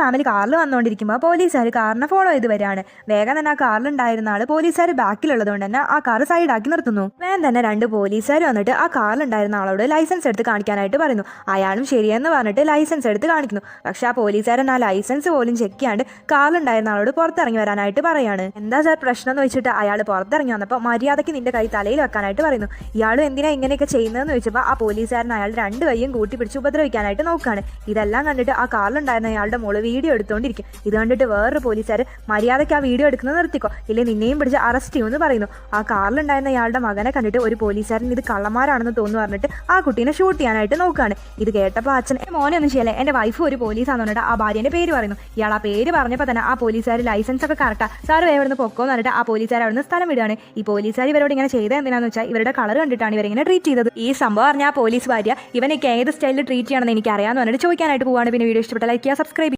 Family കാറിൽ വന്നുകൊണ്ടിരിക്കുമ്പോൾ പോലീസുകാർ കാറിനെ ഫോളോ ചെയ്ത് വരികയാണ് വേഗം തന്നെ ആ കാറിലുണ്ടായിരുന്ന ആൾ പോലീസുകാർ ബാക്കിലുള്ളതുകൊണ്ട് തന്നെ ആ കാർ സൈഡാക്കി നിർത്തുന്നു. വേഗം തന്നെ രണ്ട് പോലീസുകാർ വന്നിട്ട് ആ കാറിലുണ്ടായിരുന്ന ആളോട് ലൈസൻസ് എടുത്ത് കാണിക്കാനായിട്ട് പറയുന്നു. അയാളും ശരിയെന്ന് പറഞ്ഞിട്ട് ലൈസൻസ് എടുത്ത് കാണിക്കുന്നു. പക്ഷെ ആ പോലീസുകാരൻ ആ ലൈസൻസ് പോലും ചെക്ക് ചെയ്യാണ്ട് കാറിലുണ്ടായിരുന്ന ആളോട് പുറത്തിറങ്ങി വരാനായിട്ട് പറയാണ്. എന്താ സാർ പ്രശ്നം എന്ന് വെച്ചിട്ട് അയാൾ പുറത്തിറങ്ങി വന്നപ്പോൾ മര്യാദയ്ക്ക് നിന്റെ കൈ തലയിൽ വെക്കാനായിട്ട് പറയുന്നു. ഇയാളും എന്തിനാ ഇങ്ങനെയൊക്കെ ചെയ്യുന്നതെന്ന് ചോദിച്ചപ്പോൾ ആ പോലീസുകാരൻ അയാൾ രണ്ട് കൈയും കൂട്ടി പിടിച്ച് ഉപദ്രവിക്കാനായിട്ട് നോക്കുകയാണ് ഇതെല്ലാം കണ്ടിട്ട് ആ കാറിലുണ്ടായിരുന്ന അയാളുടെ മോൾ വീഡിയോ എടുത്തുകൊണ്ടിരിക്കും ഇത് കണ്ടിട്ട് വേറൊരു പോലീസുകാർ മര്യാദയ്ക്ക് ആ വീഡിയോ എടുക്കുന്നത് നിർത്തിക്കോ. ഇല്ലേ നിന്നെയും പിടിച്ച് അറസ്റ്റ് ചെയ്യുമെന്ന് പറയുന്നു. ആ കാറിലുണ്ടായിരുന്ന അയാളുടെ മകനെ കണ്ടിട്ട് ഒരു പോലീസുകാരൻ ഇത് കള്ളമാരാണെന്ന് തോന്നുന്നു പറഞ്ഞിട്ട് ആ കുട്ടീനെ ഷൂട്ട് ചെയ്യാനായിട്ട് നോക്കുകയാണ് ഇത് കേട്ടപ്പോൾ അച്ഛൻ "ഏ, മോനെ ഒന്നും ചെയ്യല്ലേ. എന്റെ വൈഫ് ഒരു പോലീസാന്ന് പറഞ്ഞിട്ട് ആ ഭാര്യന്റെ പേര് പറയുന്നു. ഇയാൾ ആ പേര് പറഞ്ഞപ്പോൾ തന്നെ ആ പോലീസുകാർ ലൈസൻസ് ഒക്കെ കറക്റ്റാ സാർ വേറെ ഇവിടുന്ന് പൊക്കോന്ന് പറഞ്ഞിട്ട് ആ പോലീസുകാർ അവിടുന്ന് സ്ഥലം വിടുകയാണ്. ഈ പോലീസുകാർ ഇവരോട് ഇങ്ങനെ ചെയ്ത എന്തിനാന്ന് വെച്ചാൽ ഇവരുടെ കളർ കണ്ടിട്ടാണ് ഇവരിങ്ങനെ ട്രീറ്റ് ചെയ്തത്. ഈ സംഭവം പറഞ്ഞാൽ ആ പോലീസ് ഭാര്യ ഇവനൊക്കെ ഏത് സ്റ്റൈലിൽ ട്രീറ്റ് ചെയ്യണമെന്ന് എനിക്ക് അറിയാമെന്ന് പറഞ്ഞിട്ട് ചോദിക്കാനായിട്ട് പോവാണ്. പിന്നെ വീഡിയോ ഇഷ്ടപ്പെട്ട ലൈക്ക് ചെയ്യുക സബ്സ്ക്രൈബ്